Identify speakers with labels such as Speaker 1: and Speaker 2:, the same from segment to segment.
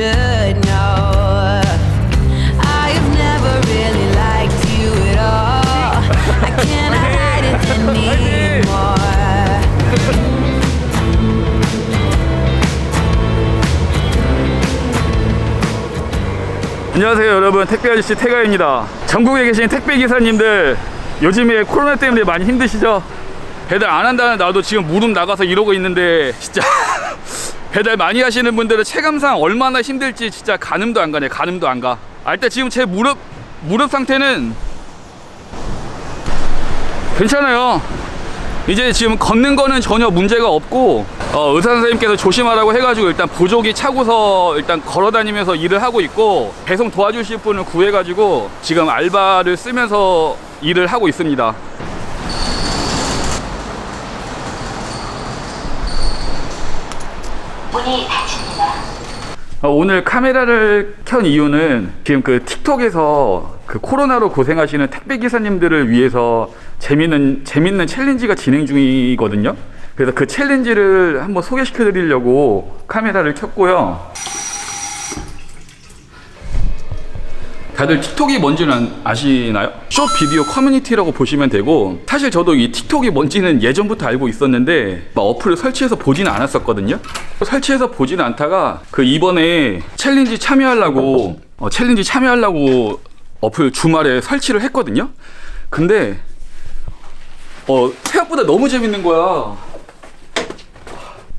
Speaker 1: should know. I have never really liked you at all. I cannot hide it anymore.
Speaker 2: 안녕하세요 여러분 택배 아저씨 태가입니다 전국에 계신 택배 기사님들 요즘에 코로나 때문에 많이 힘드시죠? 배달 안 한다는 나도 지금 무릎 나가서 이러고 있는데 진짜 배달 많이 하시는 분들은 체감상 얼마나 힘들지 진짜 가늠도 안 가네 가늠도 안가 아, 일단 지금 제 무릎 무릎 상태는 괜찮아요 이제 지금 걷는 거는 전혀 문제가 없고 어, 의사 선생님께서 조심하라고 해가지고 일단 보조기 차고서 일단 걸어 다니면서 일을 하고 있고 배송 도와주실 분을 구해가지고 지금 알바를 쓰면서 일을 하고 있습니다.
Speaker 1: 문이 닫힙니다.
Speaker 2: 어, 오늘 카메라를 켠 이유는 지금 그 틱톡에서 그 코로나로 고생하시는 택배 기사님들을 위해서 재밌는 재밌는 챌린지가 진행 중이거든요. 그래서 그 챌린지를 한번 소개시켜 드리려고 카메라를 켰고요. 다들 틱톡이 뭔지는 아시나요? 숏 비디오 커뮤니티라고 보시면 되고 사실 저도 이 틱톡이 뭔지는 예전부터 알고 있었는데 막 어플을 설치해서 보지는 않았었거든요. 설치해서 보지는 않다가 그 이번에 챌린지 참여하려고 어, 챌린지 참여하려고 어플 주말에 설치를 했거든요. 근데 어 생각보다 너무 재밌는 거야.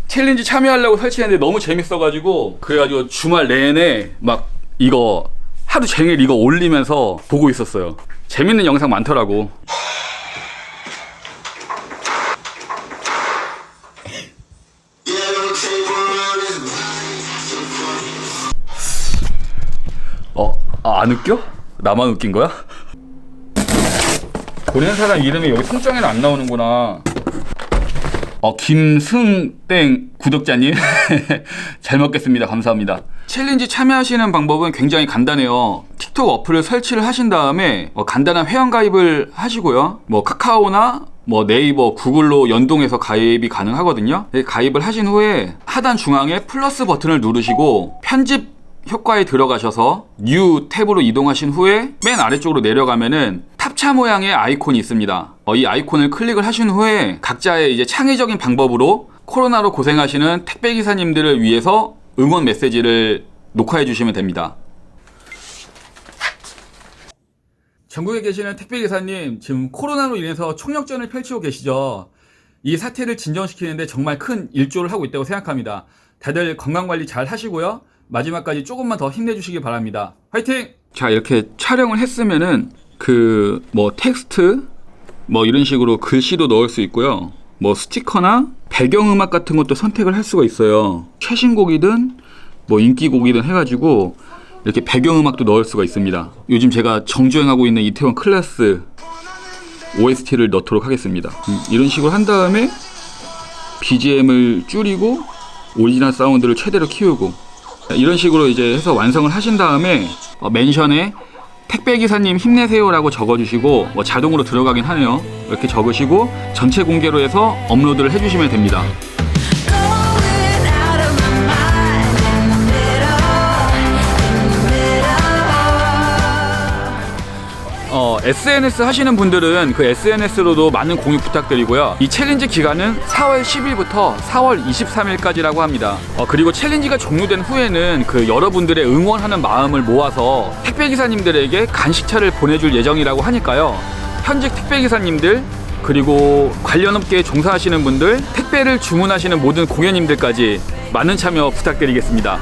Speaker 2: 챌린지 참여하려고 설치했는데 너무 재밌어가지고 그래가지고 주말 내내 막 이거 하루 종일 이거 올리면서 보고 있었어요. 재밌는 영상 많더라고. 어, 아, 안 웃겨? 나만 웃긴 거야? 보낸 사람 이름이 여기 손정에는 안 나오는구나. 어, 김승땡 구독자님. 잘 먹겠습니다. 감사합니다. 챌린지 참여하시는 방법은 굉장히 간단해요. 틱톡 어플을 설치를 하신 다음에 어, 간단한 회원가입을 하시고요. 뭐 카카오나 뭐 네이버, 구글로 연동해서 가입이 가능하거든요. 네, 가입을 하신 후에 하단 중앙에 플러스 버튼을 누르시고 편집 효과에 들어가셔서 뉴 탭으로 이동하신 후에 맨 아래쪽으로 내려가면은 탑차 모양의 아이콘이 있습니다. 어, 이 아이콘을 클릭을 하신 후에 각자의 이제 창의적인 방법으로 코로나로 고생하시는 택배 기사님들을 위해서 응원 메시지를 녹화해 주시면 됩니다. 전국에 계시는 택배 기사님 지금 코로나로 인해서 총력전을 펼치고 계시죠. 이 사태를 진정시키는데 정말 큰 일조를 하고 있다고 생각합니다. 다들 건강 관리 잘 하시고요. 마지막까지 조금만 더 힘내주시기 바랍니다. 화이팅! 자 이렇게 촬영을 했으면은 그 뭐 텍스트 뭐 이런 식으로 글씨도 넣을 수 있고요. 뭐 스티커나 배경음악 같은 것도 선택을 할 수가 있어요. 최신곡이든 뭐 인기곡이든 해가지고 이렇게 배경음악도 넣을 수가 있습니다. 요즘 제가 정주행하고 있는 이태원 클래스 OST를 넣도록 하겠습니다. 음, 이런 식으로 한 다음에 BGM을 줄이고 오리지널 사운드를 최대로 키우고 이런 식으로 이제 해서 완성을 하신 다음에 어, 멘션에 택배 기사님 힘내세요라고 적어주시고 뭐 자동으로 들어가긴 하네요. 이렇게 적으시고 전체 공개로 해서 업로드를 해주시면 됩니다. SNS 하시는 분들은 그 SNS로도 많은 공유 부탁드리고요. 이 챌린지 기간은 4월 10일부터 4월 23일까지라고 합니다. 어, 그리고 챌린지가 종료된 후에는 그 여러분들의 응원하는 마음을 모아서 택배 기사님들에게 간식차를 보내줄 예정이라고 하니까요. 현직 택배 기사님들 그리고 관련 업계에 종사하시는 분들, 택배를 주문하시는 모든 공연님들까지 많은 참여 부탁드리겠습니다.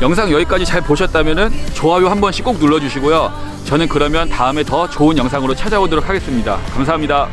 Speaker 2: 영상 여기까지 잘 보셨다면 좋아요 한 번씩 꼭 눌러주시고요. 저는 그러면 다음에 더 좋은 영상으로 찾아오도록 하겠습니다. 감사합니다.